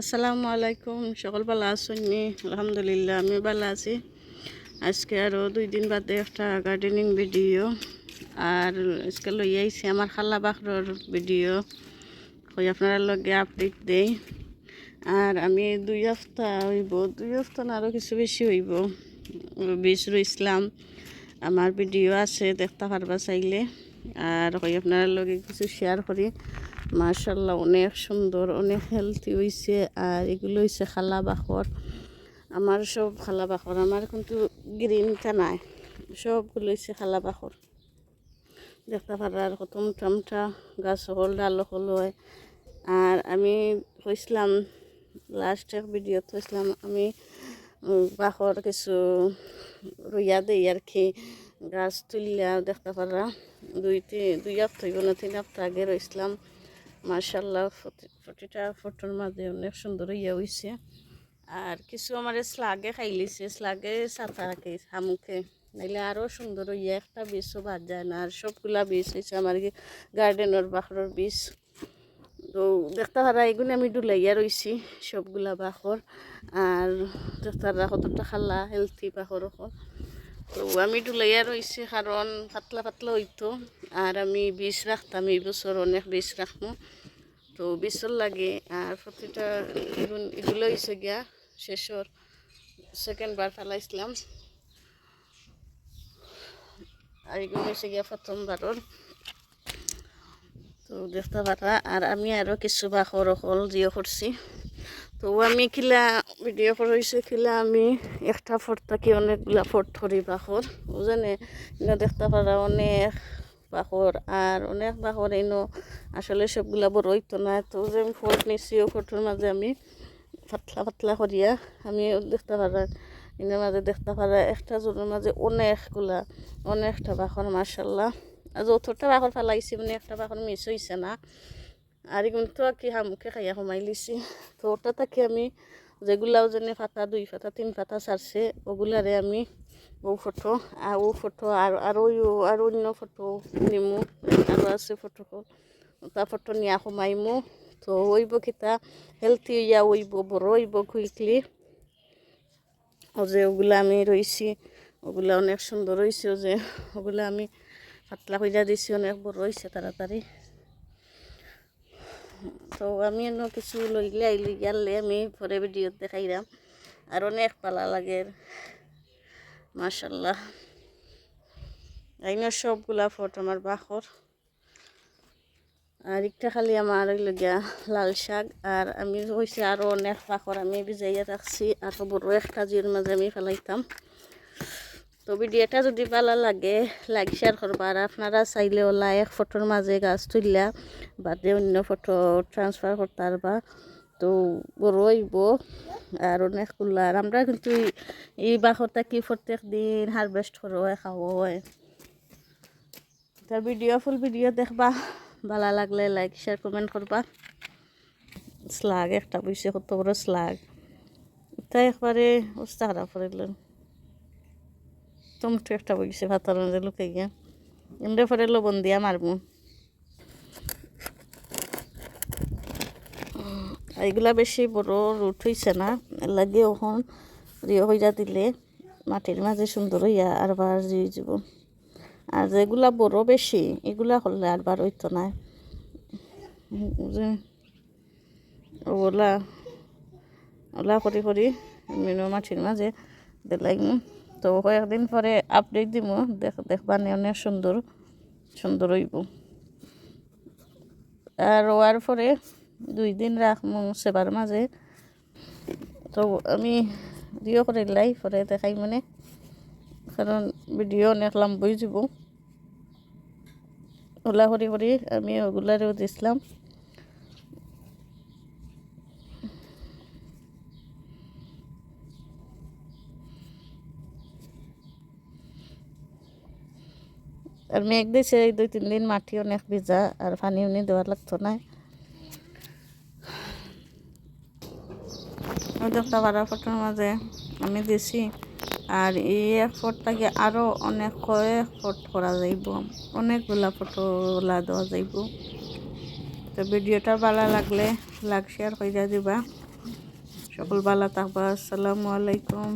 আসসালামু আলাইকুম, সকল ভালো আছেন নি? আলহামদুলিল্লাহ, আমি ভালো আছি। আজকে আরও দুই দিন বাদে একটা গার্ডেনিং ভিডিও আর আজকে লই আইছি আমার খালা বাখরর ভিডিও কই আপনারা লগে আপডেট দেই। আর আমি দুই সপ্তাহ হইব, দুই সপ্তাহ না আরও কিছু বেশি হইব। বীজ রইছিলাম আমার ভিডিও আছে, দেখতে পারবা চাইলে। আর কই আপনারা লগে কিছু শেয়ার করি। মার্শাল্লাহ অনেক সুন্দর, অনেক হেলথি হয়েছে আর এগুলো হয়েছে খালা বাখর আমার সব খালা বাখর আমার কিন্তু গ্রিনটা নাই। সবগুলো হয়েছে খালা বাখর দেখতে পারার কত মোটা গাছ হল, ডাল হল হয়। আর আমি কইছিলাম লাস্ট এক ভিডিওত কইছিলাম আমি বাখর কিছু রইয়া দেই আর কি। গাছ তুলিয়া দেখতে পারা। দুই দুই হইব না, তিন সপ্তাহ আগে রইছিলাম। মার্শাল্লাহ প্রতিটা ফটোর মাঝে অনেক সুন্দর ইয়ে হয়েছে আর কিছু আমার স্লাগে খাইলিছে স্লাগে সাঁতা রাখে হামুখে নাইলে আরও সুন্দর ইয়ে একটা বীজও বাদ যায় না। আর সবগুলা বীজ হয়েছে আমার গার্ডেনের বাখরের বীজ তো দেখতে পারা এগুলো আমি ডুলাইয়া রইছি সবগুলা বাখর। আর দেখতে পারা কতটা খালা হেলথি বাখর তো আমি ডুলাইয়া রইছি কারণ পাতলা পাতলা হইতো। আর আমি বীজ রাখতাম, এই বছর অনেক বীজ রাখব। তো বীজর লাগে, আর প্রতিটা এগুলো হয়েছে গিয়া শেষর সেকেন্ড বার ফেলাইছিলাম। আর এগুলো হয়েছে গিয়া প্রথমবারর। তো দেখতে পারা আর আমি আরও কিছু বাখর হল জিও করছি। তো আমি কিলা ভিডিও করেছি কিলা আমি একটা ফট থাকি অনেকগুলা ফট ধরি বাখর বুঝেনে এনে দেখতে পারা অনেক বাখর আর অনেক বাখর এনো আসলে সবগুলা বড় হইতো না। তো যে আমি ফট নিছি, ও ফটোর মাঝে আমি পাতলা পাতলা করিয়া আমি দেখতে পারা এনের মাঝে দেখতে পারা একটা জোরের মাঝে অনেকগুলা, অনেকটা বাখর মার্শাল্লাহ যৌথটা বাখর ফেলাইছি মানে একটা বাখর মিস হয়েছে না। আর এগুলো তো কি হামুখে খাইয়া কমাই লিছি তো ওটা থেকে আমি যেগুলাও যেনে পাতা দুই পাতা তিন পাতা ছাড়ছে ওগুলারে আমি ও ফটো আর ও ফটো, আর আরও আর অন্য ফটো নিমু আরও আছে ফটো ওটা ফটো নিয়া কমাইমু তো ওইব কিতা, হেলথি ইয়া ওইব, বড় হইব কুইকলি। ও যে ওগুলা আমি রইছি, ওগুলা অনেক সুন্দর হয়েছে যে, ওগুলা আমি পাতলা কইরা দিছি, অনেক বড় হয়েছে তাড়াতাড়ি। তো আমি অন্য কিছু লইলে আইলি গেলে আমি পরে ভিডিও দেখাইলাম আর অনেক পালা লাগে। মাশাল্লাহ আইনের সবগুলা ফট আমার বাখর আর একটা খালি আমার হইল গিয়া লাল শাক। আর আমি হয়েছে আরও অনেক পাখর আমি ভিজাইয়া রাখছি। আরও বড় একটা জির মাঝে আমি ফেলাইতাম। তো ভিডিওটা যদি ভালো লাগে লাইক শেয়ার করবা। আর আপনারা চাইলে ওলা এক ফটোর মাঝে গাছ তুললা বাদে অন্য ফটো ট্রান্সফার করতে পারবা। তো হইব। আর অনেকগুলো আর আমরা কিন্তু এই- বাসটা কি প্রত্যেক দিন হারভেস্ট করো খাওয়া হয় ভিডিও ফুল ভিডিও দেখবা। ভালো লাগলে লাইক শেয়ার কমেন্ট করবা। স্লাগ একটা বইছে কত বড় স্লাগ এটা একবারে অবস্থা খারাপ করিলেন টমেটো একটা বইছে ভাতার মধ্যে লুকাই গিয়া এমনি পরে লবণ দিয়া মারবো এইগুলা বেশি বড় রুট হইছে না লাগে ওখন রিও হইয়া দিলে মাটির মাঝে সুন্দর হইয়া আর বার জুই যাব আর যেগুলা বড় বেশি এগুলা হলে আর বার হইতো না ওগুলা ওলা করি করি মিনো মাটির মাঝে দিলাইম তো কয়েকদিন পরে আপডেট দিব দেখ দেখবানে অনেক সুন্দর সুন্দর হইব। আর রোয়ার পরে দুই দিন রাখমু সেবার মাঝে। তো আমি ভিডিও করে লাই পরে দেখাই মানে। কারণ ভিডিও অনেক লম্বই যাব। ওলা করি করি আমি ওগুলারেও দিছিলাম। আর মেঘ দিছে, এই দুই তিন দিন মাটি অনেক ভিজা আর পানি উনি দেওয়ার লাগতো না। ওই ফটোর মাঝে আমি দিছি, আর এই এক ফটোটাকে আরও অনেক কয়েক ফটো করা যাইব, অনেকগুলা ফটো ওলা দেওয়া যাইব। তো ভিডিওটা ভালো লাগলে লাইক শেয়ার করে দিবা। সকল ভালো থাকবা, আসসালামু আলাইকুম।